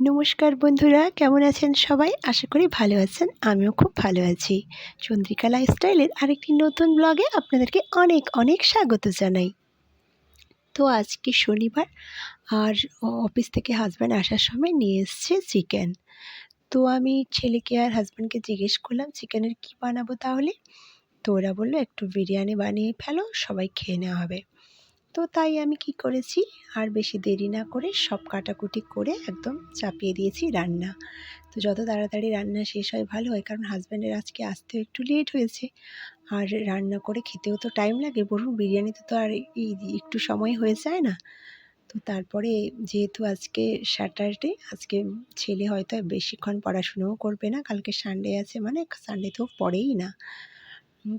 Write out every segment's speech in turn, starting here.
নমস্কার বন্ধুরা, কেমন আছেন সবাই? আশা করি ভালো আছেন, আমিও খুব ভালো আছি। চন্দ্রিকা লাইফস্টাইলের আরেকটি নতুন ব্লগে আপনাদেরকে অনেক অনেক স্বাগত জানাই। তো আজকে শনিবার, আর অফিস থেকে হাজব্যান্ড আসার সময় নিয়ে এসছে চিকেন তো আমি ছেলেকে আর হাজব্যান্ডকে জিজ্ঞেস করলাম চিকেনের কি বানাবো তাহলে? তো ওরা বলল, একটু বিরিয়ানি বানিয়ে ফেলো, সবাই খেয়ে নেওয়া হবে। তো তাই আমি কি করেছি? আর বেশি দেরি না করে সব কাটাকুটি করে একদম চাপিয়ে দিয়েছি রান্না। তো যত তাড়াতাড়ি রান্না শেষ হয় ভালো হয়, কারণ হাজব্যান্ডের আজকে আসতেও একটু লেট হয়েছে। আর রান্না করে খেতেও তো টাইম লাগে বলুন বিরিয়ানিতে তো আর একটু সময় হয়ে যায় না। তো তারপরে যেহেতু আজকে স্যাটারডে আজকে ছেলে হয়তো বেশিক্ষণ পড়াশুনোও করবে না, কালকে সানডে আছে মানে সানডে তো পড়েই না।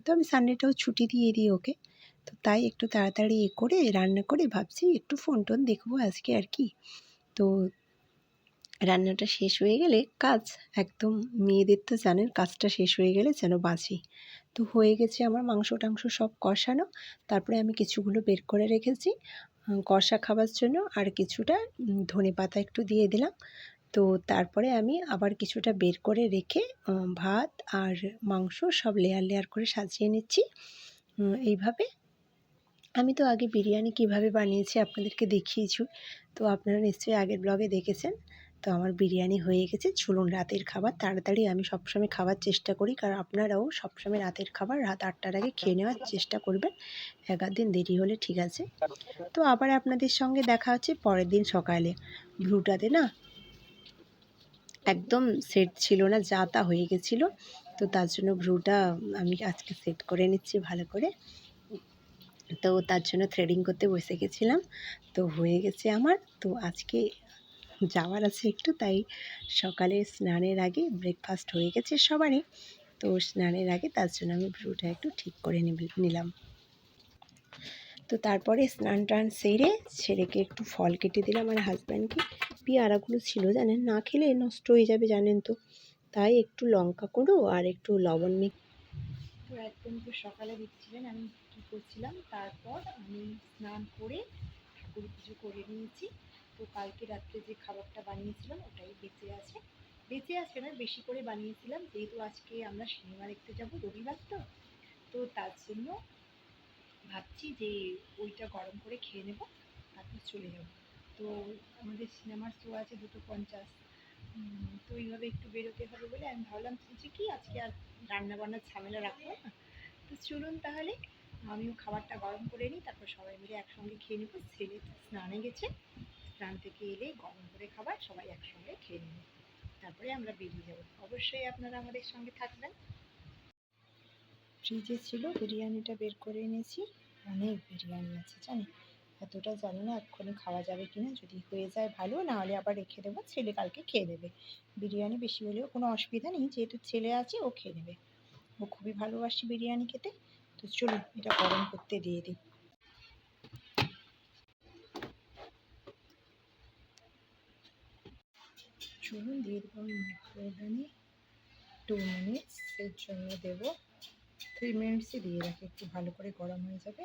তো আমি সানডেটাও ছুটি দিয়ে দিই ওকে। তো তাই একটু তাড়াতাড়ি এ করে রান্না করে ভাবছি একটু ফোন টোন দেখব আজকে আর কি। তো রান্নাটা শেষ হয়ে গেলে কাজ একদম মেয়েদের তো জানেন কাজটা শেষ হয়ে গেলে যেন বাঁচি। তো হয়ে গেছে আমার মাংস টাংস সব কষানো, তারপরে আমি কিছুগুলো বের করে রেখেছি। কষা খাবার জন্য আর কিছুটা ধনে পাতা একটু দিয়ে দিলাম। তো তারপরে আমি আবার কিছুটা বের করে রেখে ভাত আর মাংস সব লেয়ার লেয়ার করে সাজিয়ে নিচ্ছি। এইভাবে আমি তো আগে বিরিয়ানি কীভাবে বানিয়েছি আপনাদেরকে দেখিয়েছি। তো আপনারা নিশ্চয়ই আগের ব্লগে দেখেছেন। তো আমার বিরিয়ানি হয়ে গেছে। চলুন রাতের খাবার। তাড়াতাড়ি আমি সবসময় খাবার চেষ্টা করি। কারণ আপনারাও সবসময় রাতের খাবার রাত আটটার আগে খেয়ে নেওয়ার চেষ্টা করবেন। এক দিন দেরি হলে ঠিক আছে। তো আবার আপনাদের সঙ্গে দেখা হচ্ছে পরের দিন সকালে। ভ্রুটাতে না একদম সেট ছিল না, যা তা হয়ে গেছিল। তো তার জন্য ভ্রুটা আমি আজকে সেট করে নিচ্ছি ভালো করে। তো তার জন্য থ্রেডিং করতে বসে গেছিলাম। তো হয়ে গেছে আমার। তো আজকে যাওয়ার আছে একটু, তাই সকালে স্নানের আগে ব্রেকফাস্ট হয়ে গেছে সবারই। তো স্নানের আগে তার জন্য আমি ভ্রুটা একটু ঠিক করে নিলাম। তো তারপরে স্নান টান সেরে ছেলেকে একটু ফল কেটে দিলাম আমার হাজব্যান্ডকে পেয়ারাগুলো ছিল জানেন, না খেলে নষ্ট হয়ে যাবে জানেন তো। তাই একটু লঙ্কা করো আর একটু লবণ মিক তো একদম তো সকালে দিচ্ছিলেন, আমি কী করছিলাম। তারপর আমি স্নান করে ঠাকুর পুজো করে নিয়েছি। তো কালকে রাত্রে যে খাবারটা বানিয়েছিলাম, ওটাই বেঁচে আছে। বেঁচে আছে না, বেশি করে বানিয়েছিলাম। যেহেতু আজকে আমরা সিনেমা দেখতে যাব, রবিবার তো। তো তার জন্য ভাবছি যে ওইটা গরম করে খেয়ে নেব, তারপর চলে যাব। তো আমাদের সিনেমার শো আছে দুটো পঞ্চাশ। তো এইভাবে একটু বেরোতে হবে বলে আমি ভাবলাম যে কি আজকে আর রান্না বান্নার ঝামেলা রাখব না? তো চলুন তাহলে। আমিও খাবারটা গরম করে নিই, তারপর সবাই মিলে একসঙ্গে খেয়ে নেব। ছেলে স্নানে গেছে, স্নান থেকে এলে গরম করে খাবার সবাই একসঙ্গে খেয়ে নেব। তারপরে আমরা বেরিয়ে যাব। অবশ্যই আপনারা আমাদের সঙ্গে থাকবেন। ফ্রিজে ছিল, বিরিয়ানিটা বের করে এনেছি। অনেক বিরিয়ানি আছে জানি এতটা জানি না এক্ষুনি খাওয়া যাবে কি না যদি হয়ে যায় ভালো নাহলে আবার রেখে দেবো, ছেলে কালকে খেয়ে নেবে। বিরিয়ানি বেশি হলেও কোনো অসুবিধা নেই, যেহেতু ছেলে আছে, ও খেয়ে নেবে। ও খুবই ভালোবাসি বিরিয়ানি খেতে। তো চলুন, এটা গরম করতে দিয়ে দিই। চলুন, দিয়ে দেবো আমি মাইক্রোওভেনে টু মিনিটসের জন্য দেবো থ্রি মিনিটসই দিয়ে রাখি, একটু ভালো করে গরম হয়ে যাবে।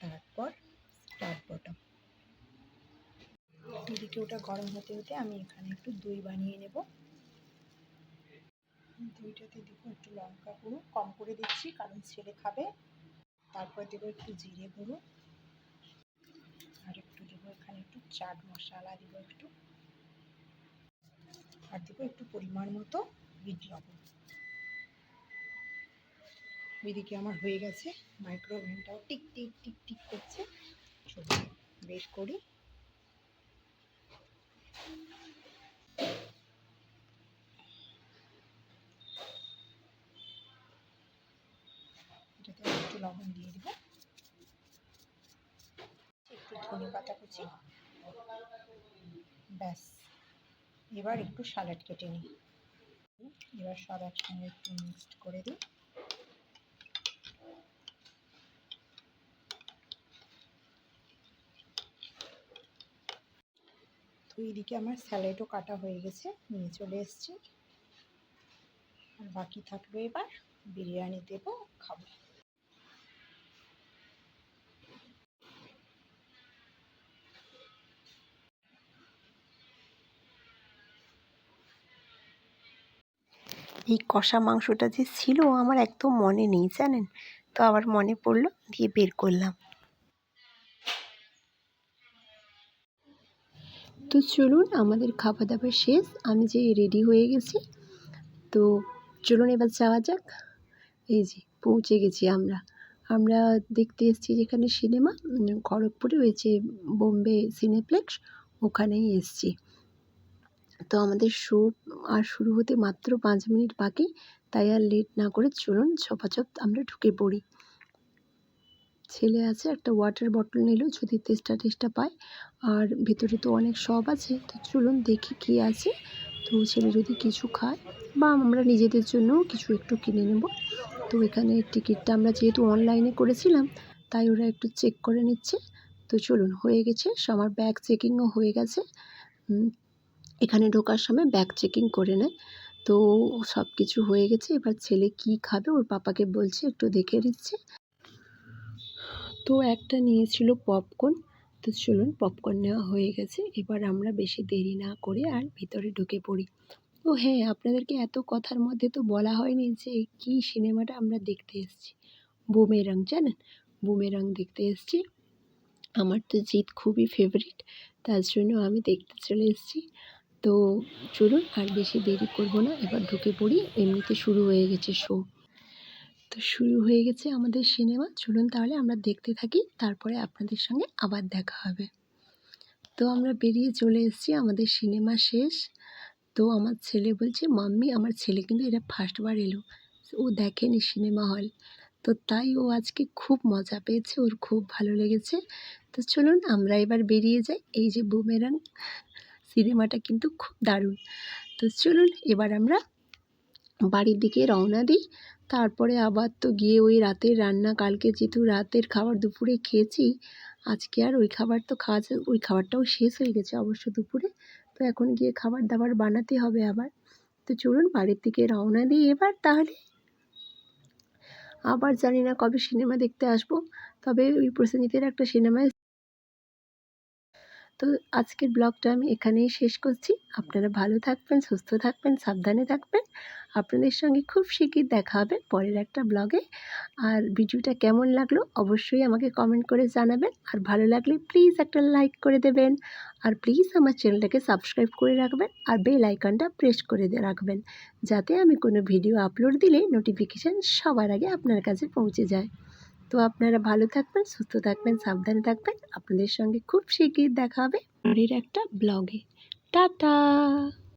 তারপর স্টার্ট বটম এদিকে ওটা গরম হতে হতে আমি এখানে একটু দই বানিয়ে নেব। দইটাতে দেবো একটু লঙ্কা গুঁড়ো, কম করে দিচ্ছি, কারণ ছেলে খাবে। তারপর দেবো একটু জিরে গুঁড়ো। আর একটু দেবো এখানে একটু চাট মশলা দেবো একটু। আর দেবো একটু পরিমাণ মতো বিট লবণ। এদিকে আমার হয়ে গেছে মাইক্রোওভেনটাও টিক টিক টিক টিক করছে। চলুন, বের করি। একটু লবণ দিয়ে দিব। একটু ধনে পাতা কুচি। ব্যাস। এবার একটু স্যালাড কেটে নিই। এবার সব একসঙ্গে একটু মিক্সড করে দিই। তো এইদিকে আমার স্যালাডও কাটা হয়ে গেছে, নিয়ে চলে এসছি। আর বাকি থাকল এবার বিরিয়ানি দেবো, খাব। এই কষা মাংসটা যে ছিল আমার একদম মনে নেই, জানেন? তো আবার মনে পড়ল, দিয়ে বের করলাম। তো চলুন, আমাদের খাওয়া দাওয়া শেষ। আমি যে রেডি হয়ে গেছি। তো চলুন এবার যাওয়া যাক। এই যে, পৌঁছে গেছি আমরা। আমরা দেখতে এসেছি যেখানে সিনেমা খড়গপুরে যে বোম্বে সিনেপ্লেক্স, ওখানেই এসছি। তো আমাদের শো আর শুরু হতে মাত্র পাঁচ মিনিট বাকি, তাই আর লেট না করে চলুন ছপাছপ আমরা ঢুকে পড়ি। ছেলে আছে, একটা ওয়াটার বটল নিল, যদি তেষ্টা টেস্টা পায়। আর ভেতরে তো অনেক সব আছে, তো চলুন দেখি কী আছে। তো ছেলে যদি কিছু খায়, বা আমরা নিজেদের জন্যও কিছু একটু কিনে নেব। তো এখানে টিকিটটা আমরা যেহেতু অনলাইনে করেছিলাম, তাই ওরা একটু চেক করে নিচ্ছে। তো চলুন, হয়ে গেছে আমার ব্যাগ চেকিংও হয়ে গেছে। এখানে ঢোকার সময় ব্যাগ চেকিং করে নেয়। তো সব কিছু হয়ে গেছে। এবার ছেলে কি খাবে? ওর পাপাকে বলছে, একটু দেখে দিচ্ছে। তো একটা নিয়েছিল পপকর্ন তো চলুন পপকর্ন নেওয়া হয়ে গেছে। এবার আমরা বেশি দেরি না করে আর ভিতরে ঢুকে পড়ি। ও হ্যাঁ আপনাদেরকে এত কথার মধ্যে তো বলা হয়নি যে কি সিনেমাটা আমরা দেখতে এসেছি। বুমেরাং, জানেন? বুমেরাং দেখতে এসেছি। আমার তো জিৎ খুবই ফেভারিট তার জন্য আমি দেখতে চলে এসেছি। তো চলুন আর বেশি দেরি করব না। এবার ঢুকে পড়ি। এমনিতে শুরু হয়ে গেছে শো তো শুরু হয়ে গেছে আমাদের সিনেমা চলুন তাহলে আমরা দেখতে থাকি। তারপরে আপনাদের সঙ্গে আবার দেখা হবে। তো আমরা বেরিয়ে চলে এসেছি আমাদের সিনেমা শেষ। তো আমার ছেলে বলছে, মাম্মি, আমার ছেলে কিন্তু এটা ফার্স্টবার এলো। ও দেখেনি সিনেমা হল তো তাই ও আজকে খুব মজা পেয়েছে। ওর খুব ভালো লেগেছে। তো চলুন আমরা এবার বেরিয়ে যাই। এই যে বুমেরাং সিনেমাটা কিন্তু খুব দারুণ। তো চলুন এবার আমরা বাড়ির দিকে রওনা দিই। তারপরে আবার তো গিয়ে ওই রাতের রান্না, কালকে যেহেতু রাতের খাবার দুপুরে খেয়েছি, আজকে আর ওই খাবার তো খাওয়া যায়, ওই খাবারটাও শেষ হয়ে গেছে অবশ্য দুপুরে। তো এখন গিয়ে খাবার দাবার বানাতে হবে আবার। তো চলুন বাড়ির দিকে রওনা দিই এবার তাহলে। আবার জানি না কবে সিনেমা দেখতে আসব, তবে ওই প্রসেনজিতের একটা সিনেমায় তো আজকের ব্লগটা আমি এখানেই শেষ করছি। আপনারা ভালো থাকবেন, সুস্থ থাকবেন, সাবধানে থাকবেন। আপনাদের সঙ্গে খুব শিগগির দেখা হবে পরের একটা ব্লগে। আর ভিডিওটা কেমন লাগল অবশ্যই আমাকে কমেন্ট করে জানাবেন। আর ভালো লাগলে প্লিজ একটা লাইক করে দেবেন। আর প্লিজ আমার চ্যানেলটাকে সাবস্ক্রাইব করে রাখবেন। আর বেল আইকনটা প্রেস করে রাখবেন। যাতে আমি কোনো ভিডিও আপলোড দিলে নোটিফিকেশান সবার আগে আপনার কাছে পৌঁছে যায়। তো আপনারা ভালো থাকবেন, সুস্থ থাকবেন, সাবধানে থাকবেন। আপনাদের সঙ্গে খুব শিগগির দেখা হবে। পরের একটা ব্লগে। টাটা!